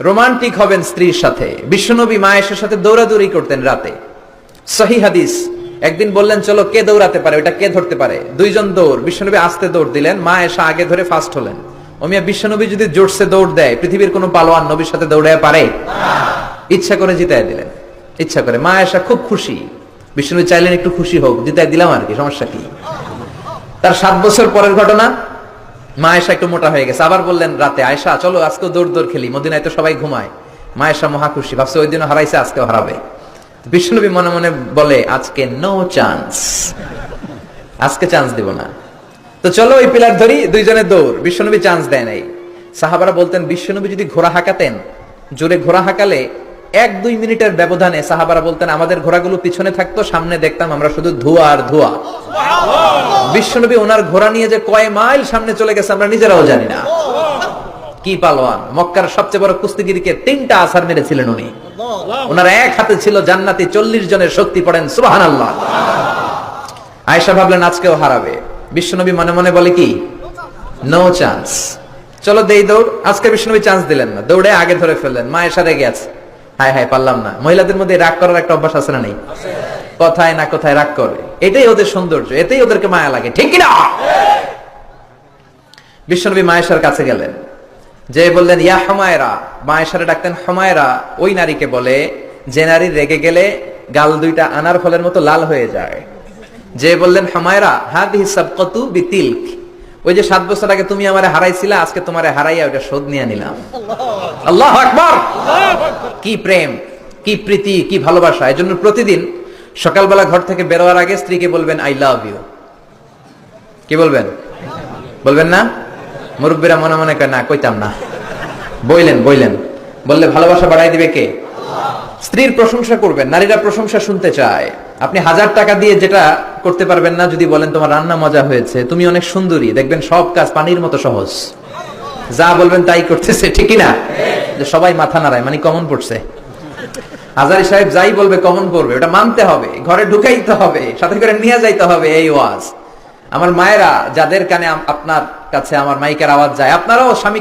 Romantic হবেন স্ত্রীর সাথে। বিশ্বনবী মায়ের সাথে দৌড়াদৌড়ি করতেন রাতে। সহি হাদিস। একদিন বললেন, চলো, কে দৌড়াতে পারে? ওটা কে ধরতে পারে? দুইজন দৌড়। বিশ্বনবী আস্তে দৌড় দিলেন। মা এসা আগে ধরে ফার্স্ট হলেন। অমিয়া বিশ্বনবী যদি জোরসে দৌড় দেয়, পৃথিবীর কোনো পালোয়ান নবীর সাথে দৌড়ায় পারে? ইচ্ছা করে জিতায় দিলেন। ইচ্ছা করে। মা এসা খুব খুশি। বিশ্বনবী চাইলেন একটু খুশি হোক। জিতায় দিলাম আর কি, সমস্যা কি? তার সাত বছর পরের ঘটনা। মা এসা একটু মোটা হয়ে গেছে, আবার বললেন রাতে আয়সা চলো আজকে দৌড় দৌড় খেলি, মদিনায় তো সবাই ঘুমায়। মা এসা মহা খুশি, ভাবছে ওই দিনও হারাইছে, আজকেও হারাবে। বিষ্ণুনবী মনে মনে বলে, আজকে নো চান্স আজকে চান্স দিব না। তো চলো ওই পিলার ধরি, দুইজনে দৌড়, বিশ্বনবী চান্স দেয় নাই। সাহাবারা বলতেন, বিশ্বনবী যদি ঘোড়া হাঁকাতেন, জোরে ঘোড়া হাঁকালে এক দুই মিনিটের ব্যবধানে সাহাবারা বলতেন, আমাদের ঘোড়াগুলো পিছনে থাকতো, সামনে দেখতাম আমরা শুধু ধোঁয়া আর ধোঁয়া। বিশ্বনবী ওনার ঘোড়া নিয়ে যে কয় মাইল সামনে চলে গেছে, আমরা নিজেরাও জানি না। কি পালোয়ান? মক্কার সবচেয়ে বড় কুস্তিগিরিকে তিনটা আসার মেরেছিলেন উনি। ওনার এক হাতে ছিল জান্নাতি, চল্লিশ জনের শক্তি পড়েন সুবাহান আল্লাহ আয়সা ভাবলেন, আজকেও হারাবে। বিশ্বনবী মনে মনে বলে কি? নো চান্স চলো দেই দৌড়। আজকে বিশ্বনবী চান্স দিলেন না। দৌড়ে আগে ধরে ফেললেন। মা এসা রেগে আছে। হায় হায়, পারলাম না। মহিলাদের মধ্যে রাগ করার একটা অভ্যাস আছে না নেই? কথায় না কথায় রাগ করে। এটাই ওদের সৌন্দর্য, এটাই ওদেরকে মায়া লাগে, ঠিক কিনা? বিশ্বনবী মায়েশার কাছে গেলেন। যে বললেন, ইয়া হমায়রা মায়েশারে ডাকতেন, হমায়রা ওই নারীকে বলে, যে নারী রেগে গেলে গাল দুইটা আনার ফলের মতো লাল হয়ে যায়। যে বললেন, হমায়রা, হাদিহি সাবকাতু বিতিলক ওই যে সাত বছর আগে তুমি আমারে হারাইছিলা, আজকে তোমারে হারাইয়া ওটা শোধ নিয়ে নিলাম। আল্লাহ আকবার! কি প্রেম, কি প্রীতি, কি ভালোবাসা। এই জন্য প্রতিদিন সকালবেলা ঘর থেকে বেরোয়ার আগে স্ত্রীকে বলবেন আই লাভ ইউ কি বলবেন? বলবেন না? মুরব্বীরা মনে মনে কয়, না, কইতাম না। বইলেন বইলেন। বললে, ভালোবাসা বাড়াই দিবে কে? স্ত্রীর প্রশংসা করবেন, নারীরা প্রশংসা শুনতে চায়। আপনি হাজার টাকা দিয়ে যেটা করতে পারবেন না, যদি বলেন তোমার রান্না মজা হয়েছে, তুমি অনেক সুন্দরী, দেখবেন সব কাজ পানির মতো সহজ। যা বলবেন তাই করতেছে ঠিকই না যে সবাই মাথা নাড়ায় মানে কমন পড়ছে। হাজারি সাহেব যাই বলবে কমন পড়বে, ওটা মানতে হবে, ঘরে ঢুকাইতে হবে, সাথে করে নিয়ে যাইতে হবে, এই ওয়াজ। আমার মায়েরা, যাদের কানে আপনার কাছে আমার মাইকের আওয়াজ যায়, আপনারাও স্বামী